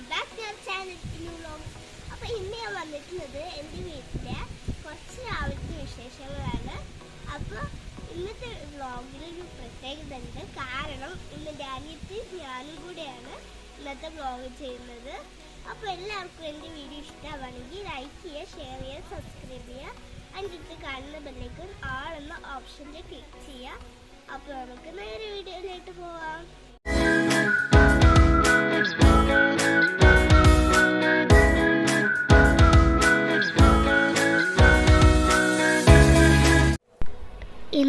Welcome back to channel അപ്പോൾ ഇന്ന് ഞാൻ വന്നിട്ടുള്ളത് എന്റെ വീട്ടിലെ കുറച്ച് രാവിലത്തെ വിശേഷങ്ങളാണ്. അപ്പോൾ ഇന്നത്തെ വ്ലോഗിൽ ഒരു പ്രത്യേകത ഉണ്ട്. കാരണം ഇന്ന് ഡാനിയത്തി ഞാനും കൂടെയാണ് ഇന്നത്തെ വ്ലോഗ് ചെയ്യുന്നത്. അപ്പോൾ എല്ലാവർക്കും എന്റെ വീഡിയോ ഇഷ്ടമാണെങ്കിൽ ലൈക്ക് ചെയ്യുക ഷെയർ ചെയ്യുക സബ്സ്ക്രൈബ് ചെയ്യുക. അതിന്റെ കാണുന്ന ബെല്ലേക്കും ആൾ എന്ന ഓപ്ഷനിൽ ക്ലിക്ക് ചെയ്യുക. അപ്പോൾ നമുക്ക് നേരെ വീഡിയോയിലേക്ക് പോവാം.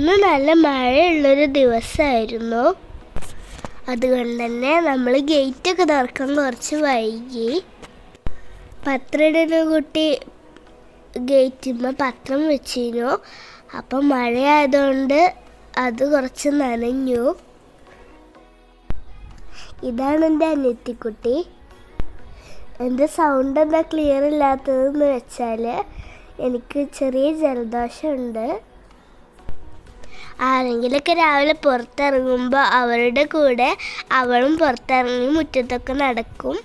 ഇന്ന് നല്ല മഴയുള്ളൊരു ദിവസമായിരുന്നു അതുകൊണ്ട് തന്നെ നമ്മൾ ഗേറ്റൊക്കെ തുറക്കാൻ കുറച്ച് വൈകി. പത്രമിടുന്ന കുട്ടി ഗേറ്റിന്മേൽ പത്രം വെച്ചിരുന്നു. അപ്പം മഴയായതുകൊണ്ട് അത് കുറച്ച് നനഞ്ഞു. ഇതാണ് എന്റെ അനിയത്തിക്കുട്ടി. എന്റെ സൗണ്ട് എന്താ ക്ലിയർ ഇല്ലാത്തതെന്ന് വെച്ചാൽ എനിക്ക് ചെറിയ ജലദോഷമുണ്ട്. ആരെങ്കിലൊക്കെ രാവിലെ പുറത്തിറങ്ങുമ്പോൾ അവരുടെ കൂടെ അവളും പുറത്തിറങ്ങി മുറ്റത്തൊക്കെ നടക്കും.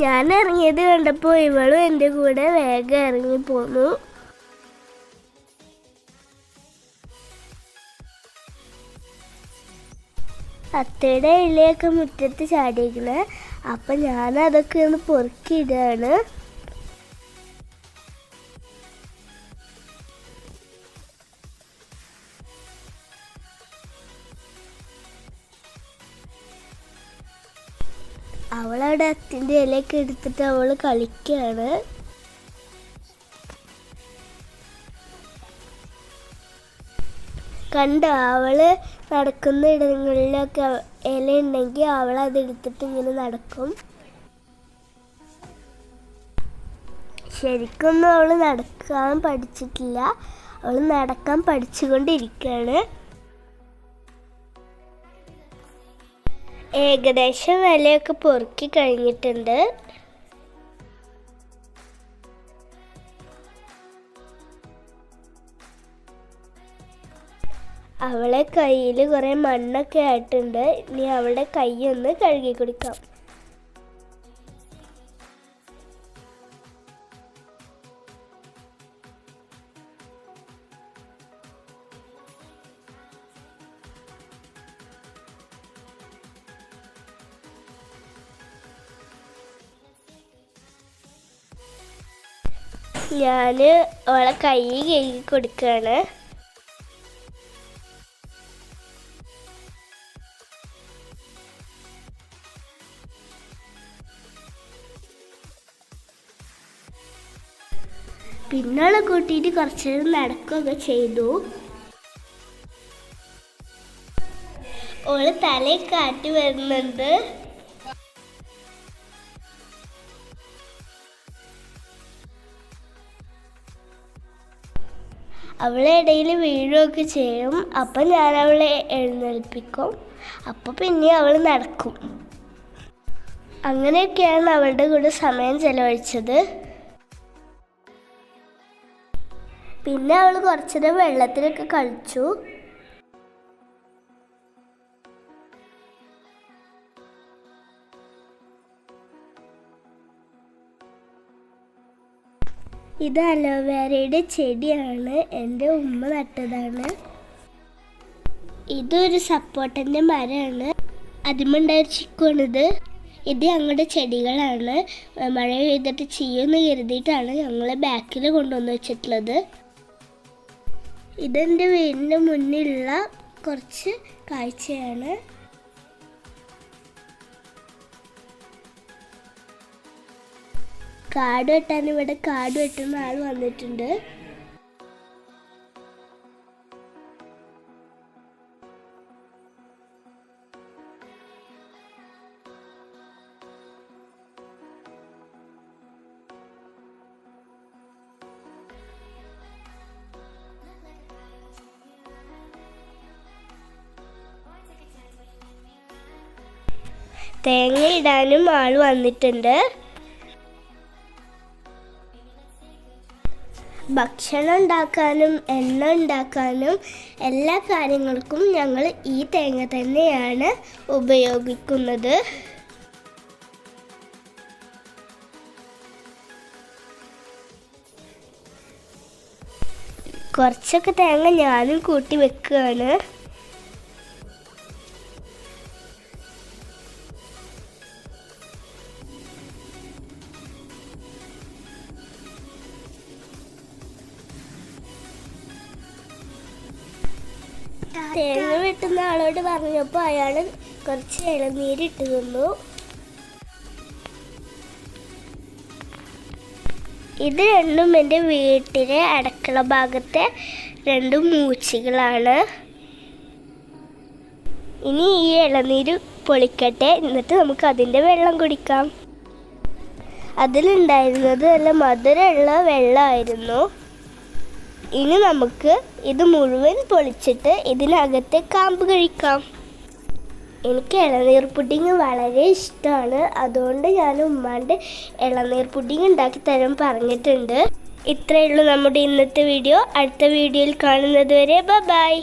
ഞാൻ ഇറങ്ങിയത് കണ്ടപ്പോൾ ഇവളും എന്റെ കൂടെ വേഗം ഇറങ്ങി പോന്നു. അത്തയുടെ ഇലയൊക്കെ മുറ്റത്ത് ചാടിയിരിക്കണേ. അപ്പം ഞാനതൊക്കെ ഒന്ന് പൊറുക്കിയിടുകയാണ് അവളവിടെ അത്തിന്റെ ഇലയൊക്കെ എടുത്തിട്ട് അവൾ കളിക്കുകയാണ്. കണ്ട അവൾ നടക്കുന്ന ഇടങ്ങളിലൊക്കെ ഇല ഉണ്ടെങ്കിൽ അവൾ അത് എടുത്തിട്ട് ഇങ്ങനെ നടക്കും. ശരിക്കൊന്നും അവൾ നടക്കാൻ പഠിച്ചിട്ടില്ല. അവൾ നടക്കാൻ പഠിച്ചുകൊണ്ടിരിക്കുകയാണ്. ഏകദേശം വിലയൊക്കെ പൊറുക്കി കഴിഞ്ഞിട്ടുണ്ട്. അവളെ കയ്യിൽ കുറേ മണ്ണൊക്കെ ആയിട്ടുണ്ട്. ഇനി അവളുടെ കൈ ഒന്ന് കഴുകി കൊടുക്കാം. ഞാൻ അവളെ കൈ കഴുകി കൊടുക്കുകയാണ് പിന്നെ അവളെ കൂട്ടിയിട്ട് കുറച്ച് നടക്കുകയൊക്കെ ചെയ്തു. ഓൾ തലയിൽ കാറ്റ് വരുന്നുണ്ട്. അവളെ ഇടയിൽ വീഴുകയൊക്കെ ചെയ്യും. അപ്പം ഞാൻ അവളെ എഴുന്നേൽപ്പിക്കും. അപ്പോൾ പിന്നെ അവൾ നടക്കും. അങ്ങനെയൊക്കെയാണ് അവളുടെ കൂടെ സമയം ചെലവഴിച്ചത്. പിന്നെ അവൾ കുറച്ചുനേരം വെള്ളത്തിലൊക്കെ കളിച്ചു. ഇത് അലോവേരയുടെ ചെടിയാണ്. എന്റെ ഉമ്മ നട്ടതാണ്. ഇതൊരു സപ്പോർട്ടന്റെ മരമാണ്. അതിമുണ്ടായ ചിക്കുവാണിത് ഇത് ഞങ്ങളുടെ ചെടികളാണ്. മഴ പെയ്തിട്ട് ചെയ്യുമെന്ന് കരുതിയിട്ടാണ് ഞങ്ങൾ ബാക്കിൽ കൊണ്ടുവന്ന് വെച്ചിട്ടുള്ളത്. ഇതെന്റെ വീടിന്റെ മുന്നിലുള്ള കുറച്ച് കാഴ്ചയാണ്. കാട് വെട്ടാൻ ഇവിടെ കാട് വെട്ടുന്ന ആൾ വന്നിട്ടുണ്ട്. തേങ്ങ ഇടാനും ആൾ വന്നിട്ടുണ്ട്. ഭക്ഷണം ഉണ്ടാക്കാനും എണ്ണ ഉണ്ടാക്കാനും എല്ലാ കാര്യങ്ങൾക്കും ഞങ്ങൾ ഈ തേങ്ങ തന്നെയാണ് ഉപയോഗിക്കുന്നത്. കുറച്ചൊക്കെ തേങ്ങ ഞാനും കൂട്ടി വെക്കുകയാണ്. തേങ്ങ വെട്ടുന്ന ആളോട് പറഞ്ഞപ്പോൾ അയാൾ കുറച്ച് ഇളനീരിട്ട് തന്നു ഇത് രണ്ടും എന്റെ വീട്ടിലെ അടുക്കള ഭാഗത്തെ രണ്ട് മൂച്ചികളാണ്. ഇനി ഈ ഇളനീര് പൊളിക്കട്ടെ എന്നിട്ട് നമുക്ക് അതിന്റെ വെള്ളം കുടിക്കാം. അതിലുണ്ടായിരുന്നത് നല്ല മധുരമുള്ള വെള്ളമായിരുന്നു. ഇനി നമുക്ക് ഇത് മുഴുവൻ പൊളിച്ചിട്ട് ഇതിനകത്തെ കാമ്പ് കഴിക്കാം. എനിക്ക് ഇളനീർ പുഡിങ് വളരെ ഇഷ്ടമാണ്. അതുകൊണ്ട് ഞാൻ ഉമ്മാന്റെ ഇളനീർ പുഡിങ് ഉണ്ടാക്കി തരാൻ പറഞ്ഞിട്ടുണ്ട്. ഇത്രയേ ഉള്ളൂ നമ്മുടെ ഇന്നത്തെ വീഡിയോ. അടുത്ത വീഡിയോയിൽ കാണുന്നത് വരെ ബൈ